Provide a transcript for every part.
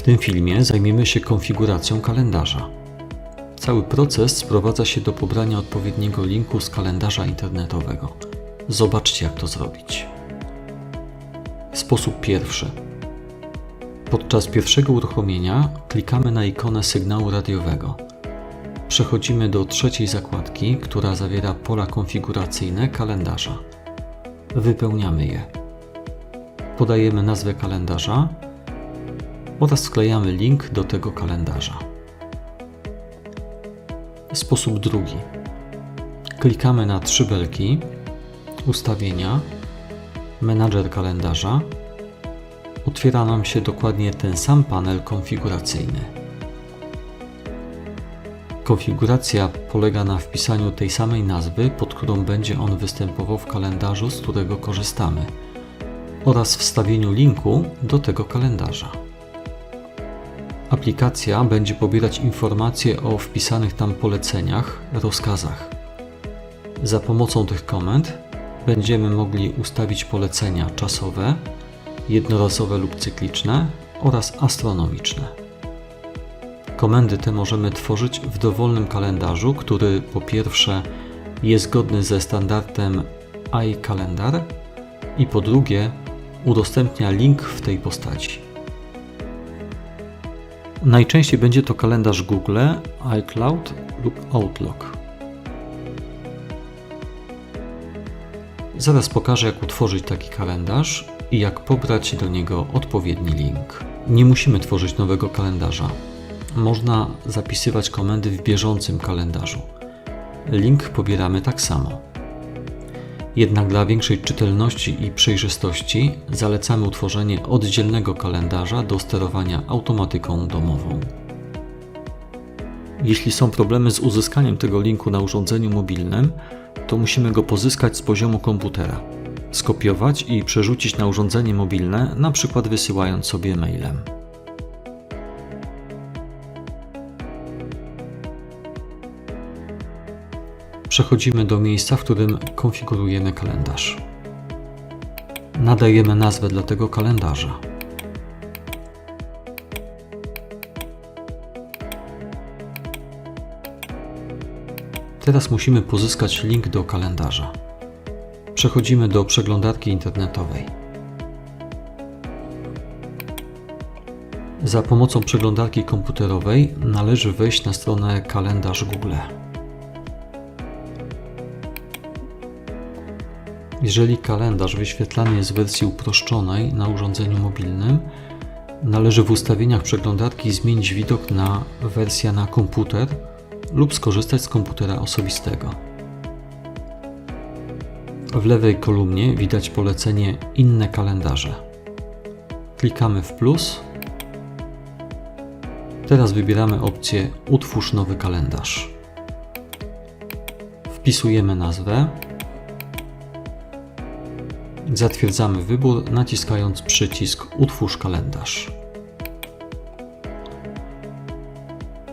W tym filmie zajmiemy się konfiguracją kalendarza. Cały proces sprowadza się do pobrania odpowiedniego linku z kalendarza internetowego. Zobaczcie, jak to zrobić. Sposób pierwszy. Podczas pierwszego uruchomienia klikamy na ikonę sygnału radiowego. Przechodzimy do trzeciej zakładki, która zawiera pola konfiguracyjne kalendarza. Wypełniamy je. Podajemy nazwę kalendarza oraz wklejamy link do tego kalendarza. Sposób drugi. Klikamy na trzy belki, ustawienia, menadżer kalendarza. Otwiera nam się dokładnie ten sam panel konfiguracyjny. Konfiguracja polega na wpisaniu tej samej nazwy, pod którą będzie on występował w kalendarzu, z którego korzystamy, oraz wstawieniu linku do tego kalendarza. Aplikacja będzie pobierać informacje o wpisanych tam poleceniach, rozkazach. Za pomocą tych komend będziemy mogli ustawić polecenia czasowe, jednorazowe lub cykliczne oraz astronomiczne. Komendy te możemy tworzyć w dowolnym kalendarzu, który po pierwsze jest zgodny ze standardem iCalendar i po drugie udostępnia link w tej postaci. Najczęściej będzie to kalendarz Google, iCloud lub Outlook. Zaraz pokażę, jak utworzyć taki kalendarz i jak pobrać do niego odpowiedni link. Nie musimy tworzyć nowego kalendarza. Można zapisywać komendy w bieżącym kalendarzu. Link pobieramy tak samo. Jednak dla większej czytelności i przejrzystości zalecamy utworzenie oddzielnego kalendarza do sterowania automatyką domową. Jeśli są problemy z uzyskaniem tego linku na urządzeniu mobilnym, to musimy go pozyskać z poziomu komputera, skopiować i przerzucić na urządzenie mobilne, na przykład wysyłając sobie mailem. Przechodzimy do miejsca, w którym konfigurujemy kalendarz. Nadajemy nazwę dla tego kalendarza. Teraz musimy pozyskać link do kalendarza. Przechodzimy do przeglądarki internetowej. Za pomocą przeglądarki komputerowej należy wejść na stronę kalendarz Google. Jeżeli kalendarz wyświetlany jest w wersji uproszczonej na urządzeniu mobilnym, należy w ustawieniach przeglądarki zmienić widok na wersja na komputer lub skorzystać z komputera osobistego. W lewej kolumnie widać polecenie Inne kalendarze. Klikamy w plus. Teraz wybieramy opcję Utwórz nowy kalendarz. Wpisujemy nazwę. Zatwierdzamy wybór naciskając przycisk Utwórz kalendarz.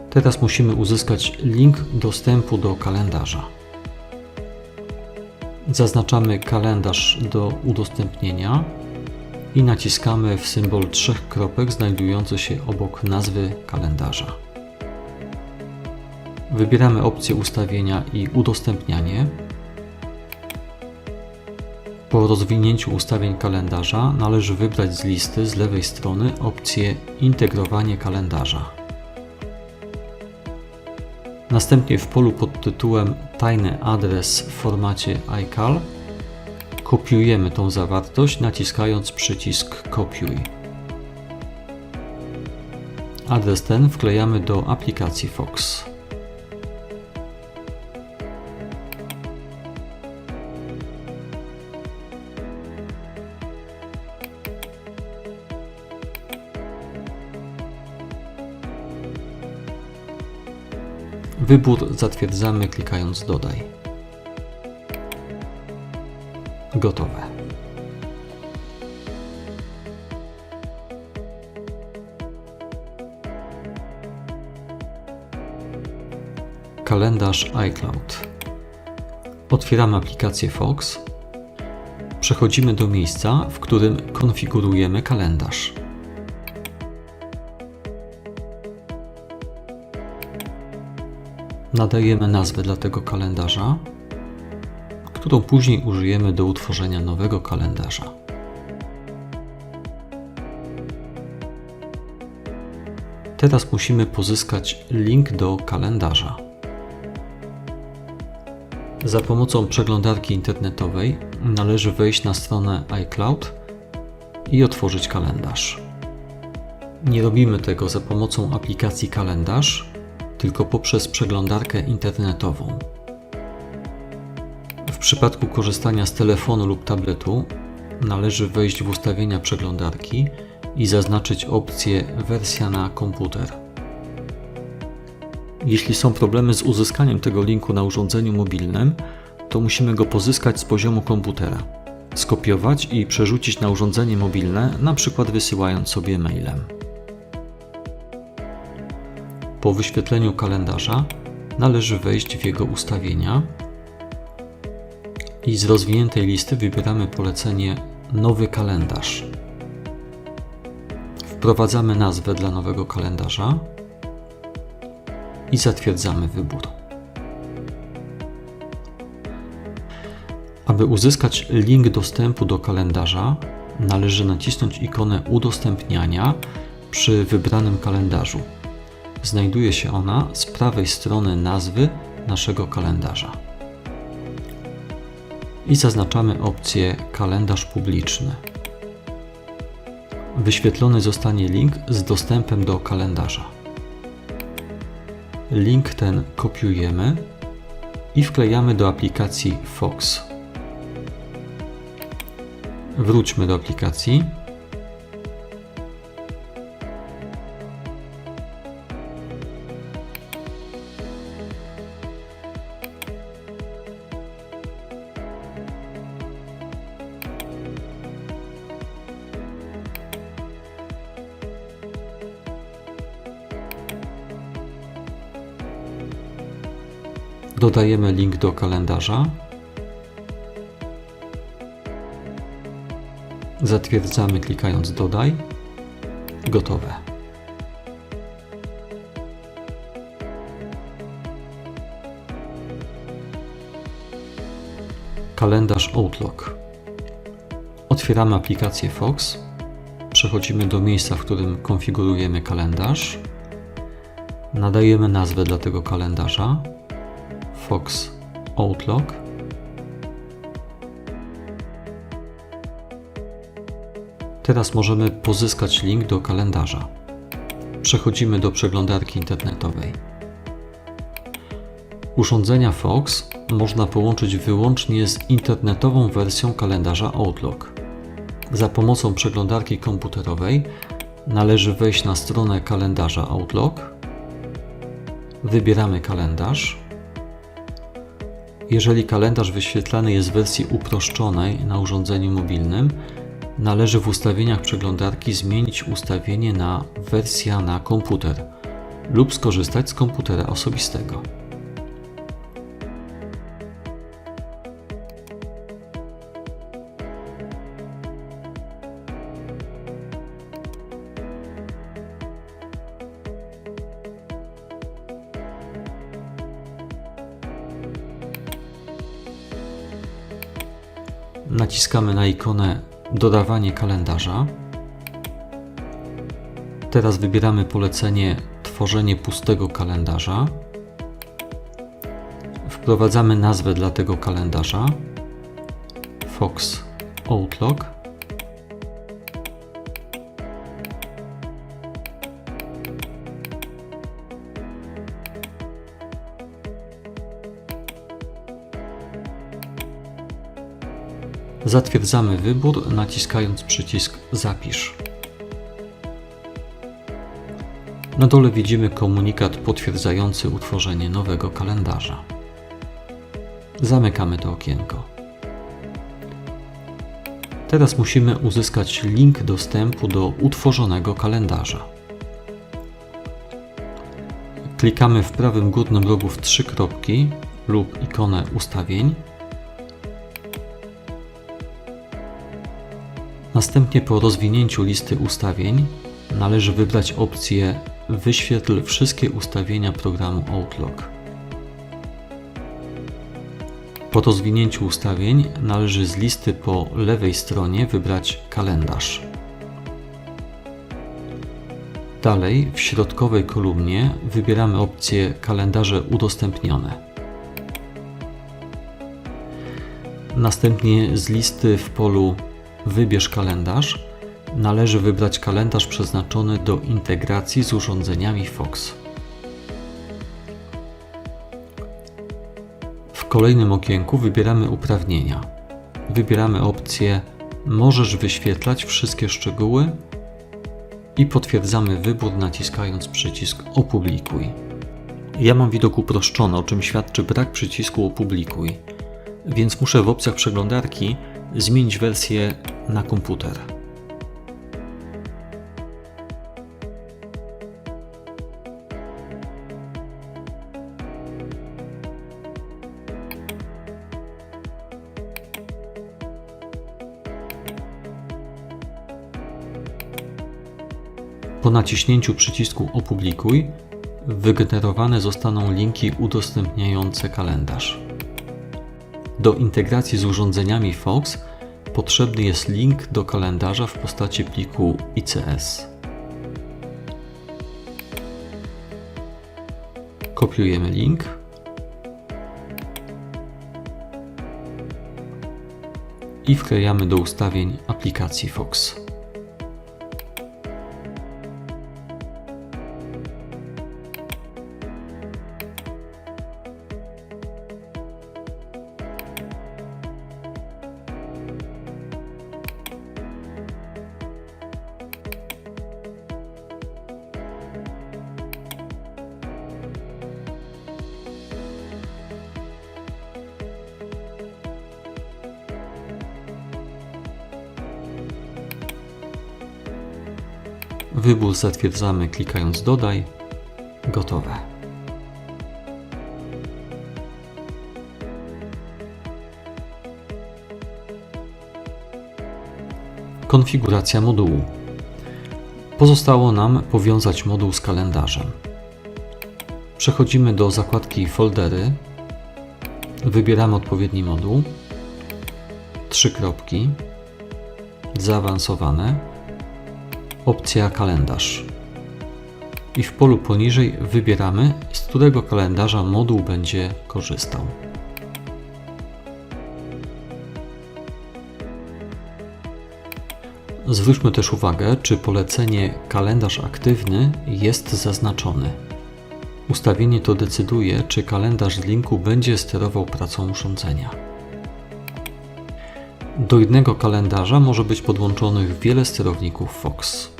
Teraz musimy uzyskać link dostępu do kalendarza. Zaznaczamy kalendarz do udostępnienia i naciskamy w symbol trzech kropek znajdujący się obok nazwy kalendarza. Wybieramy opcję ustawienia i udostępnianie. Po rozwinięciu ustawień kalendarza należy wybrać z listy z lewej strony opcję Integrowanie kalendarza. Następnie w polu pod tytułem Tajny adres w formacie iCal kopiujemy tą zawartość naciskając przycisk Kopiuj. Adres ten wklejamy do aplikacji Fox. Wybór zatwierdzamy klikając Dodaj. Gotowe. Kalendarz iCloud. Otwieramy aplikację Fox. Przechodzimy do miejsca, w którym konfigurujemy kalendarz. Nadajemy nazwę dla tego kalendarza, którą później użyjemy do utworzenia nowego kalendarza. Teraz musimy pozyskać link do kalendarza. Za pomocą przeglądarki internetowej należy wejść na stronę iCloud i otworzyć kalendarz. Nie robimy tego za pomocą aplikacji kalendarz, tylko poprzez przeglądarkę internetową. W przypadku korzystania z telefonu lub tabletu należy wejść w ustawienia przeglądarki i zaznaczyć opcję Wersja na komputer. Jeśli są problemy z uzyskaniem tego linku na urządzeniu mobilnym, to musimy go pozyskać z poziomu komputera, skopiować i przerzucić na urządzenie mobilne, na przykład wysyłając sobie mailem. Po wyświetleniu kalendarza należy wejść w jego ustawienia i z rozwiniętej listy wybieramy polecenie Nowy kalendarz. Wprowadzamy nazwę dla nowego kalendarza i zatwierdzamy wybór. Aby uzyskać link dostępu do kalendarza, należy nacisnąć ikonę udostępniania przy wybranym kalendarzu. Znajduje się ona z prawej strony nazwy naszego kalendarza. I zaznaczamy opcję Kalendarz publiczny. Wyświetlony zostanie link z dostępem do kalendarza. Link ten kopiujemy i wklejamy do aplikacji Fox. Wróćmy do aplikacji. Dodajemy link do kalendarza. Zatwierdzamy klikając Dodaj. Gotowe. Kalendarz Outlook. Otwieramy aplikację Fox. Przechodzimy do miejsca, w którym konfigurujemy kalendarz. Nadajemy nazwę dla tego kalendarza. Fox Outlook. Teraz możemy pozyskać link do kalendarza. Przechodzimy do przeglądarki internetowej. Urządzenia Fox można połączyć wyłącznie z internetową wersją kalendarza Outlook. Za pomocą przeglądarki komputerowej należy wejść na stronę kalendarza Outlook. Wybieramy kalendarz. Jeżeli kalendarz wyświetlany jest w wersji uproszczonej na urządzeniu mobilnym, należy w ustawieniach przeglądarki zmienić ustawienie na wersja na komputer lub skorzystać z komputera osobistego. Naciskamy na ikonę Dodawanie kalendarza. Teraz wybieramy polecenie Tworzenie pustego kalendarza. Wprowadzamy nazwę dla tego kalendarza Fox Outlook. Zatwierdzamy wybór naciskając przycisk Zapisz. Na dole widzimy komunikat potwierdzający utworzenie nowego kalendarza. Zamykamy to okienko. Teraz musimy uzyskać link dostępu do utworzonego kalendarza. Klikamy w prawym górnym rogu w trzy kropki lub ikonę ustawień Następnie po rozwinięciu listy ustawień należy wybrać opcję Wyświetl wszystkie ustawienia programu Outlook. Po rozwinięciu ustawień należy z listy po lewej stronie wybrać kalendarz. Dalej w środkowej kolumnie wybieramy opcję Kalendarze udostępnione. Następnie z listy w polu Wybierz kalendarz należy wybrać kalendarz przeznaczony do integracji z urządzeniami Fox. W kolejnym okienku wybieramy uprawnienia. Wybieramy opcję Możesz wyświetlać wszystkie szczegóły i potwierdzamy wybór naciskając przycisk Opublikuj. Ja mam widok uproszczony, o czym świadczy brak przycisku Opublikuj, więc muszę w opcjach przeglądarki zmienić wersję na komputer. Po naciśnięciu przycisku Opublikuj wygenerowane zostaną linki udostępniające kalendarz. Do integracji z urządzeniami Fox potrzebny jest link do kalendarza w postaci pliku ICS. Kopiujemy link. I wklejamy do ustawień aplikacji Fox. Wybór zatwierdzamy klikając Dodaj. Gotowe. Konfiguracja modułu. Pozostało nam powiązać moduł z kalendarzem. Przechodzimy do zakładki Foldery. Wybieramy odpowiedni moduł. Trzy kropki. Zaawansowane opcja kalendarz. I w polu poniżej wybieramy, z którego kalendarza moduł będzie korzystał. Zwróćmy też uwagę, czy polecenie kalendarz aktywny jest zaznaczony. Ustawienie to decyduje, czy kalendarz z linku będzie sterował pracą urządzenia. Do jednego kalendarza może być podłączonych wiele sterowników Fox.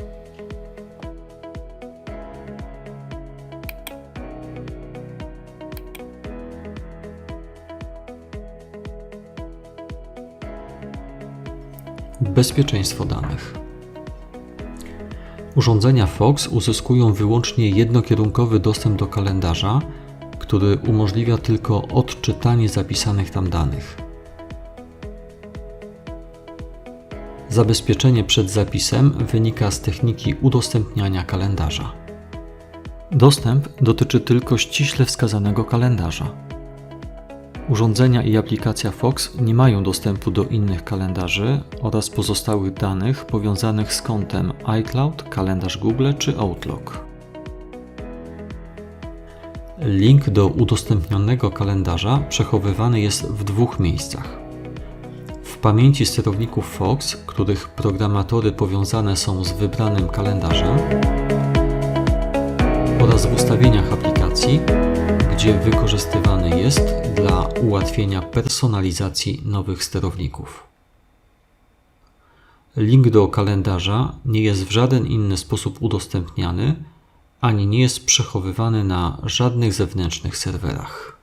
Bezpieczeństwo danych. Urządzenia Fox uzyskują wyłącznie jednokierunkowy dostęp do kalendarza, który umożliwia tylko odczytanie zapisanych tam danych. Zabezpieczenie przed zapisem wynika z techniki udostępniania kalendarza. Dostęp dotyczy tylko ściśle wskazanego kalendarza. Urządzenia i aplikacja Fox nie mają dostępu do innych kalendarzy oraz pozostałych danych powiązanych z kontem iCloud, kalendarz Google czy Outlook. Link do udostępnionego kalendarza przechowywany jest w dwóch miejscach. W pamięci sterowników Fox, których programatory powiązane są z wybranym kalendarzem, oraz w ustawieniach aplikacji, gdzie wykorzystywany jest dla ułatwienia personalizacji nowych sterowników. Link do kalendarza nie jest w żaden inny sposób udostępniany, ani nie jest przechowywany na żadnych zewnętrznych serwerach.